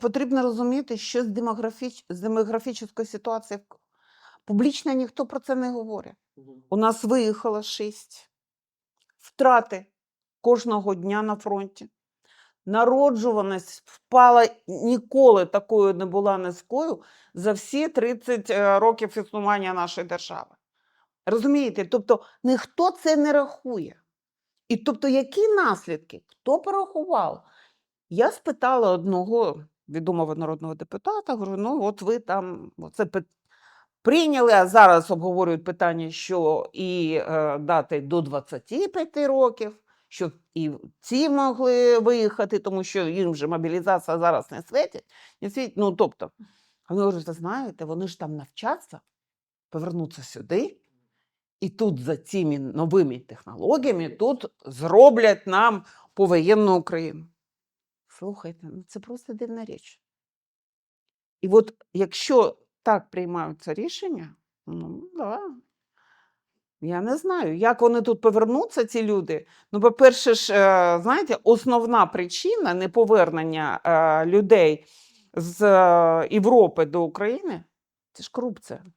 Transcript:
потрібно розуміти, що з, демографіч... з демографічної ситуації публічно ніхто про це не говорить. У нас виїхало шість. Втрати кожного дня на фронті. Народжуваність впала ніколи такою не була низькою за всі 30 е, років існування нашої держави. Розумієте? Тобто ніхто це не рахує. І тобто, які наслідки? Хто порахував? Я спитала одного відомого народного депутата, говорю, ну от ви там це прийняли, а зараз обговорюють питання, що і е, дати до 25 років, щоб і ці могли виїхати, тому що їм вже мобілізація зараз не світить. Не світить. Ну, тобто, вони говорять, ви знаєте, вони ж там навчаться, повернуться сюди, і тут за цими новими технологіями тут зроблять нам повоєнну Україну. Слухайте, ну це просто дивна річ. І от якщо так приймаються рішення, ну да. Я не знаю, як вони тут повернуться, ці люди. Ну, по-перше, ж, е, знаєте, основна причина неповернення е, людей з е, Європи до України це ж корупція.